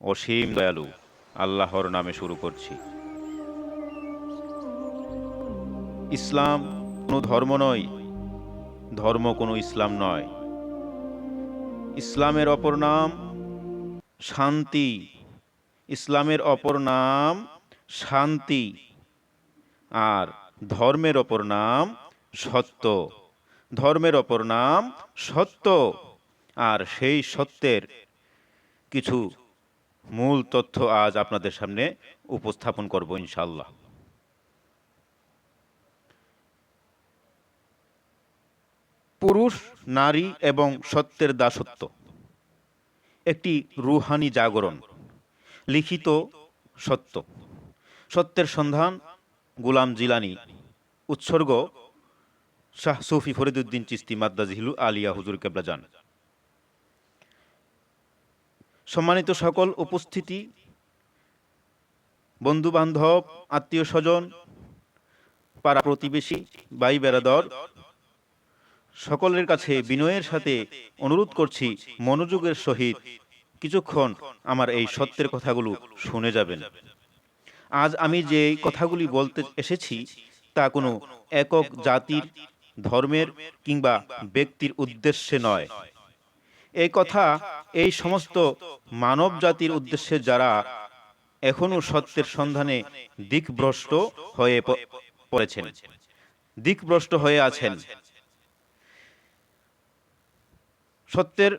অসীম দয়ালু, আল্লাহর নামে শুরু করছি। ইসলাম কোনো ধর্ম নয়, ধর্ম কোনো ইসলাম নয়। ইসলামের অপর নাম শান্তি। ইসলামের অপর নাম শান্তি। আর ধর্মের অপর নাম সত্য। ধর্মের অপর নাম সত্য। আর সেই সত্যের কিছু মূল তথ্য আজ আপনাদের সামনে উপস্থাপন করব ইনশাল্লাহ পুরুষ, নারী এবং সত্যের দাসত্ব। একটি রুহানি জাগরণ, লিখিত সত্য। সত্যের সন্ধান, গুলাম জিলানি। উৎসর্গ, শাহ সুফি ফরিদুদ্দিন চিস্তি মাদ্দাজিহিলু আলিয়া হুজুর কেবলা যান সম্মানিত সকল উপস্থিতি বন্ধু বান্ধব আত্মীয় স্বজন পাড়া প্রতিবেশী বাই বেড়াদর সকলের কাছে বিনয়ের সাথে অনুরোধ করছি, মনোযোগের সহিত কিছুক্ষণ আমার এই সত্যের কথাগুলো শুনে যাবেন। আজ আমি যে কথাগুলি বলতে এসেছি, তা কোনো একক জাতির, ধর্মের কিংবা ব্যক্তির উদ্দেশ্যে নয়। এই কথা, এই সমস্ত মানব জাতির উদ্দেশ্যে যারা এখনও সত্যের সন্ধানে দিকভ্রষ্ট হয়ে পড়েছেন, দিকভ্রষ্ট হয়ে আছেন। সত্যের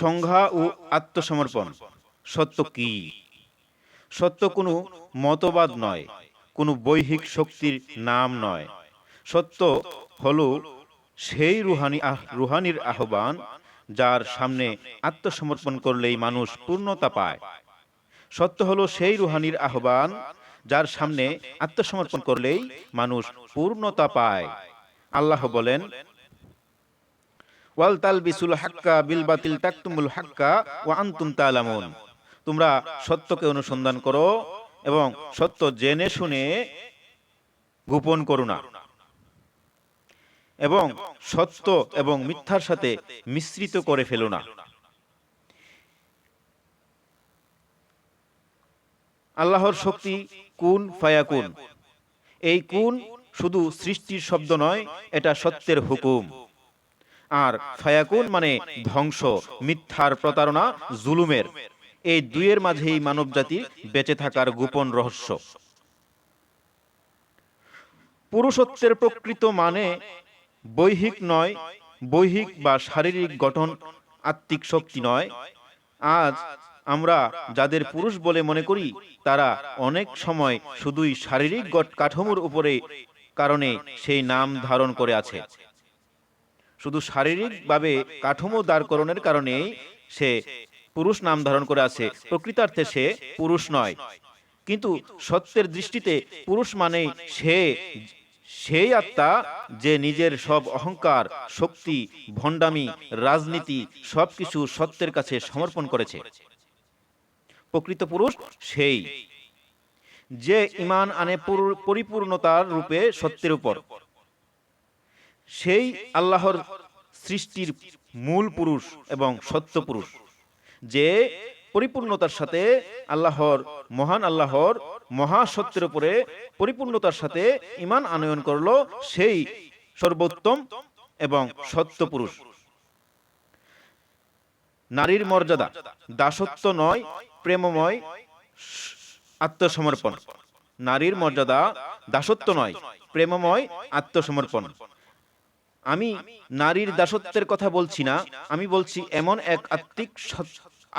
সংজ্ঞা ও আত্মসমর্পণ, সত্য কি? সত্য কোনো মতবাদ নয়, কোনো বৈহিক শক্তির নাম নয়। সত্য হলো সেই রুহানি রুহানির আহ্বান যার সামনে আত্মসমর্পণ করলেই মানুষ পূর্ণতা পায়। সত্য হলো সেই রুহানির আহ্বান, যার সামনে আত্মসমর্পণ করলেই মানুষ পূর্ণতা পায়। আল্লাহ বলেন, ওয়াল তালবিসুল হাক্কা বিল বাতিল তাকতুমুল হাক্কা ওয়া আনতুম তালামুন। তোমরা সত্যকে অনুসন্ধান করো এবং সত্য জেনে শুনে গোপন করো না। এবং সত্য এবং মিথ্যার সাথে মিশ্রিত করে ফেলো না। আল্লাহর শক্তি কুন ফায়াকুন। এই কুন শুধু সৃষ্টির শব্দ নয়, এটা সত্যের হুকুম। আর ফায়াকুন মানে ধ্বংস, মিথ্যার প্রতারণা, জুলুমের। এই দুইয়ের মাঝেই মানব জাতির বেঁচে থাকার গোপন রহস্য। পুরুষত্বের প্রকৃত মানে বৈহিক নয়, বৈহিক বা শারীরিক গঠন আত্মিক শক্তি নয়। আজ আমরা যাদের পুরুষ বলে মনে করি, তারা অনেক সময় শুধুই শারীরিক কাঠামোর উপরে কারণে সেই নাম ধারণ করে আছে। শুধু শারীরিকভাবে কাঠামো দাঁড়করণের কারণেই সে পুরুষ নাম ধারণ করে আছে। প্রকৃতার্থে সে পুরুষ নয়। কিন্তু সত্যের দৃষ্টিতে পুরুষ মানে সে সেই আত্মা যে নিজের সব অহংকার, শক্তি, ভণ্ডামি, রাজনীতি, সবকিছু সত্যের কাছে সমর্পণ করেছে। প্রকৃত পুরুষ সেই। যে ইমান আনে পরিপূর্ণতার রূপে সত্যের উপর। সেই আল্লাহর সৃষ্টির মূল পুরুষ এবং সত্য পুরুষ। যে পরিপূর্ণতার সাথে আল্লাহর মহান আল্লাহর মহাসত্যের উপরে পরিপূর্ণতার সাথে ইমান আনয়ন করল সেই সর্বোত্তম এবং সত্য পুরুষ। নারীর মর্যাদা দাসত্ব নয়, প্রেমময়, আত্মসমর্পণ। নারীর মর্যাদা দাসত্ব নয়, প্রেমময়, আত্মসমর্পণ। আমি নারীর দাসত্বের কথা বলছি না, আমি বলছি এমন এক আত্মিক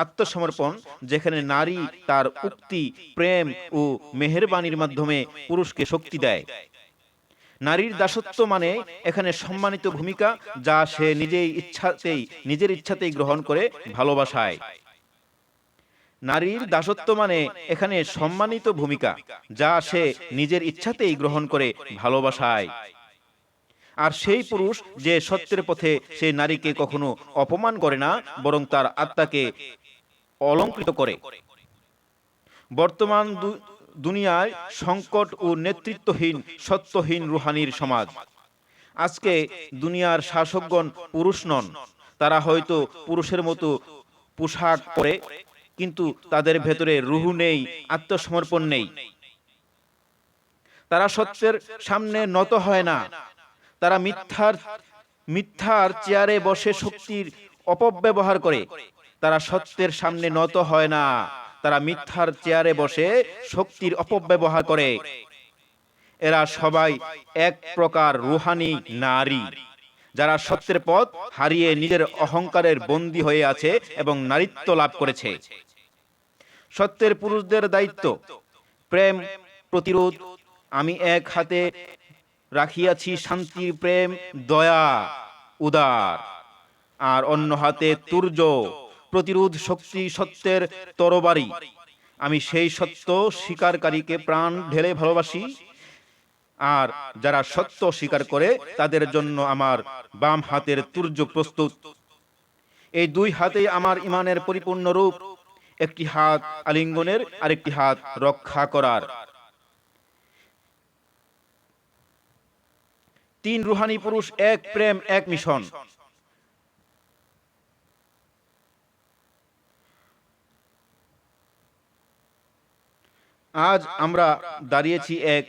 আত্মসমর্পণ, যেখানে নারী তার উক্তি, প্রেম ও মেহেরবানির মাধ্যমে পুরুষকে শক্তি দেয়। নারীর দাসত্ব মানে এখানে সম্মানিত ভূমিকা যা সে নিজেই ইচ্ছাতেই, নিজের ইচ্ছাতেই গ্রহণ করে, ভালোবাসায়। নারীর দাসত্ব মানে এখানে সম্মানিত ভূমিকা যা সে নিজের ইচ্ছাতেই গ্রহণ করে, ভালোবাসায়। আর সেই পুরুষ যে সত্যের পথে সেই নারীকে কখনো অপমান করে না, বরং তার আত্মাকে অলঙ্কৃত করে। বর্তমান দুনিয়ায় সংকট ও নেতৃত্বহীন, সত্যহীন রুহানির সমাজ। আজকে দুনিয়ার শাসকগণ পুরুষ নন, তারা হয়তো পুরুষের মতো পোশাক পরে, কিন্তু তাদের ভেতরে রুহু নেই, আত্মসমর্পণ নেই। তারা সত্যের সামনে নত হয় না। তারা মিথ্যার মিথ্যার চেয়ারে বসে শক্তির অপব্যবহার করে। তারা সত্যের সামনে নত হয় না। তারা মিথ্যার চেয়ারে বসে শক্তির অপব্যবহার করে। এরা সবাই এক প্রকার রুহানি নারী, যারা সত্যের পথ হারিয়ে নিজের অহংকারের বন্দী হয়ে আছে এবং নারীত্ব লাভ করেছে। সত্যের পুরুষদের দায়িত্ব, প্রেম, প্রতিরোধ, আমি এক হাতে রাখিয়াছি শান্তির প্রেম, দয়া, উদার, আর অন্য হাতে তুর্য। প্রতিরোধ শক্তি সত্যের তরবারি। আমি সেই সত্য স্বীকারকারীকে প্রাণ ঢেলে ভালোবাসি, আর যারা সত্য স্বীকার করে, তাদের জন্য আমার বাম হাতের তুর্য প্রস্তুত। এই দুই হাতে আমার ইমানের পরিপূর্ণ রূপ, একটি হাত আলিঙ্গনের আর একটি হাত রক্ষা করার। তিন রুহানি পুরুষ, এক প্রেম, এক মিশন। আজ আমরা দাঁড়িয়েছি এক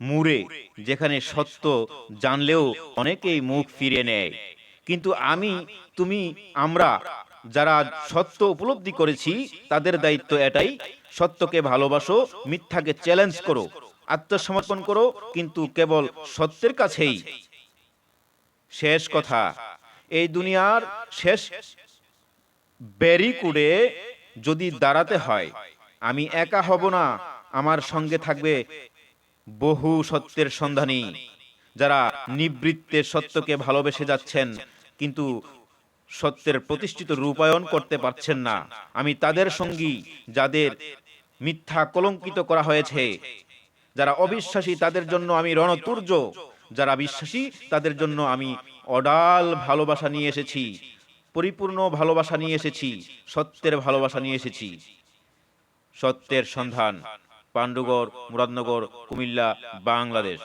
মুরে যেখানে সত্য জানলেও অনেকেই মুখ ফিরে নেয়। কিন্তু আমি, তুমি, আমরা যারা সত্য উপলব্ধি করেছি, তাদের দায়িত্ব এটাই, সত্যকে ভালোবাসো, মিথ্যাকে চ্যালেঞ্জ করো, আত্মসমর্পণ করো, কিন্তু কেবল সত্যের কাছেই। শেষ কথা, এই দুনিয়ার শেষ ব্যারিকুডে যদি দাঁড়াতে হয় আমি একা হব না, আমার সঙ্গে থাকবে বহু সত্যের সন্ধানী, যারা নিবৃত্তে সত্যকে ভালোবেসে যাচ্ছেন, কিন্তু সত্যের প্রতিষ্ঠিত রূপায়ণ করতে পারছেন না। আমি তাদের সঙ্গী, যাদের মিথ্যা কলঙ্কিত করা হয়েছে, যারা অবিশ্বাসী, তাদের জন্য আমি রণতুর্য, যারা বিশ্বাসী, তাদের জন্য আমি অডাল ভালোবাসা নিয়ে এসেছি, পরিপূর্ণ ভালোবাসা নিয়ে এসেছি, সত্যের ভালোবাসা নিয়ে এসেছি। সত্যের সন্ধান পাণ্ডুগড় মুরাদনগর কুমিল্লা বাংলাদেশ।